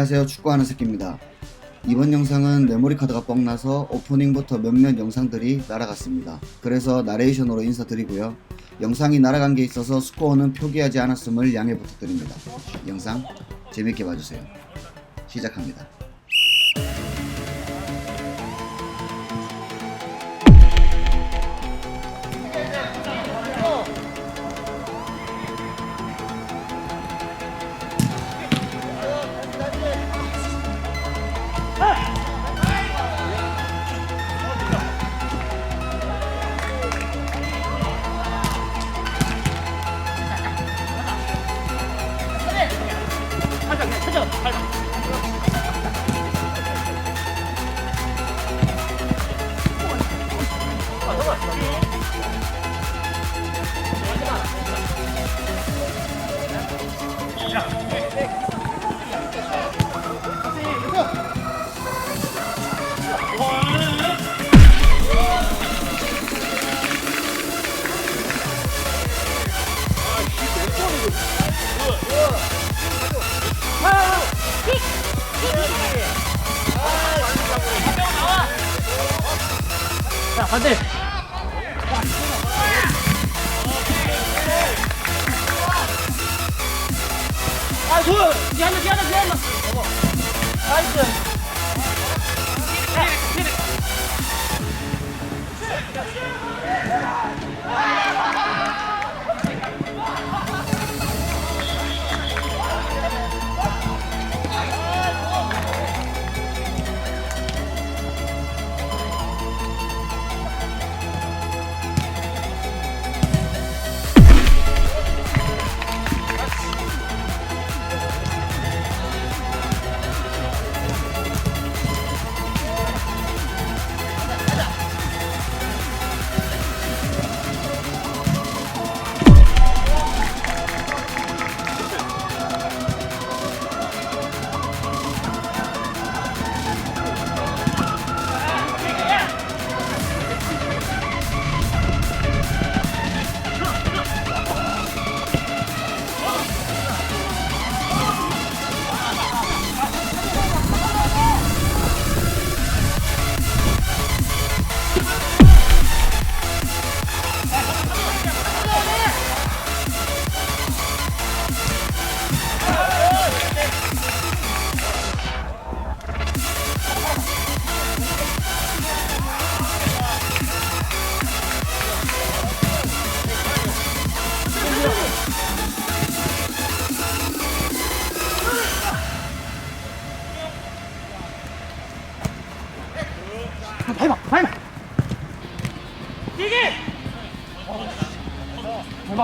안녕하세요. 축구하는 새끼입니다. 이번 영상은 메모리 카드가 뻥나서 오프닝부터 몇몇 영상들이 날아갔습니다. 그래서 나레이션으로 인사드리고요. 영상이 날아간 게 있어서 스코어는 표기하지 않았음을 양해 부탁드립니다. 영상 재밌게 봐주세요. 시작합니다 자, 반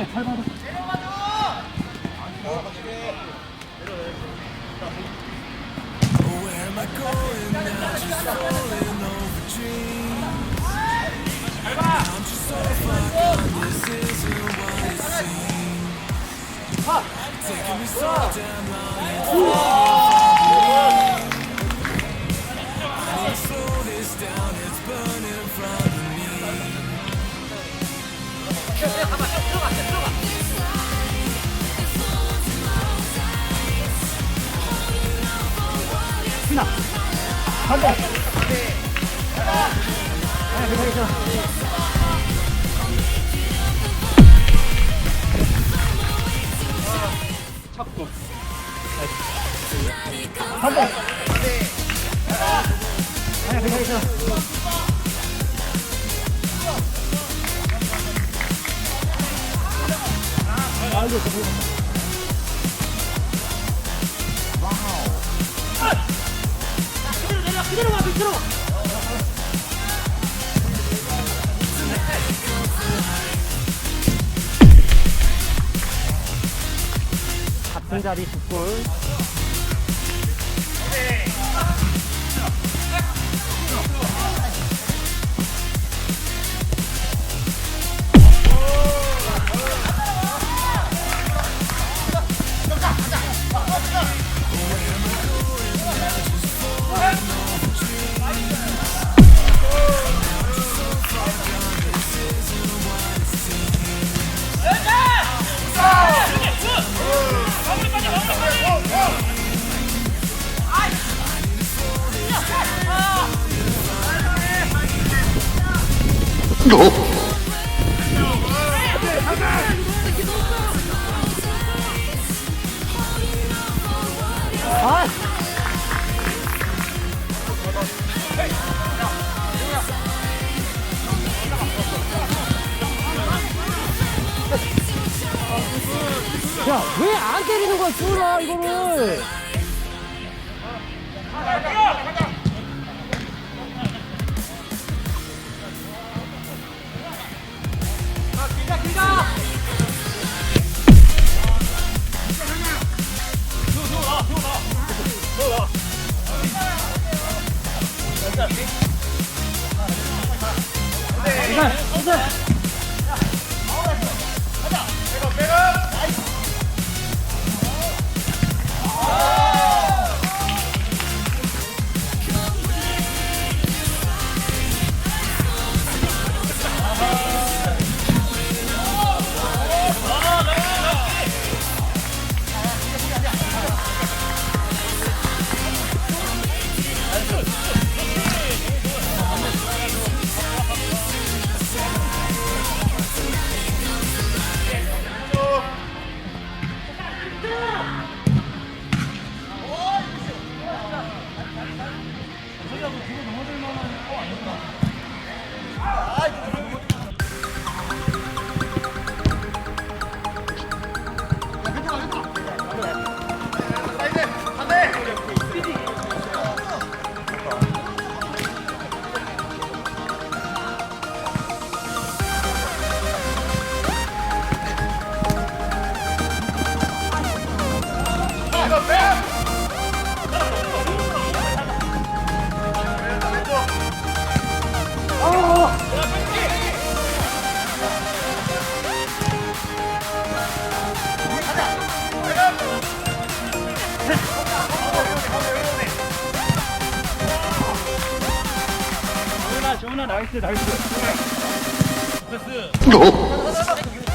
of me. 신아. 반대. 아, 괜찮아, 괜찮아, 괜찮아. 아이고, 그대로 와, 와. 같은 자리 두 골. 아! 야, 왜 안 때리는 거야, 쏘라, 이거를! 下水道救救我救我救我在这儿 ok 你看 ok 괜찮아! 하나 나이스 나이스. 패스.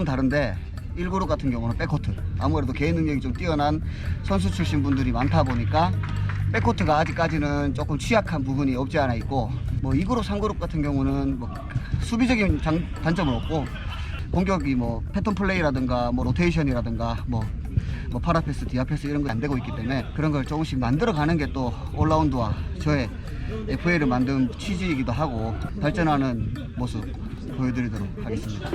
조금 다른데 1그룹 같은 경우는 백코트. 아무래도 개인 능력이 좀 뛰어난 선수 출신 분들이 많다 보니까 백코트가 아직까지는 조금 취약한 부분이 없지 않아 있고 뭐 2그룹, 3그룹 같은 경우는 뭐 수비적인 장, 단점은 없고 공격이 뭐 패턴 플레이라든가 뭐 로테이션이라든가 뭐, 뭐 파라패스, 디아패스 이런 거 안 되고 있기 때문에 그런 걸 조금씩 만들어 가는 게 또 올라운드와 저의 FA를 만든 취지이기도 하고 발전하는 모습 보여드리도록 하겠습니다.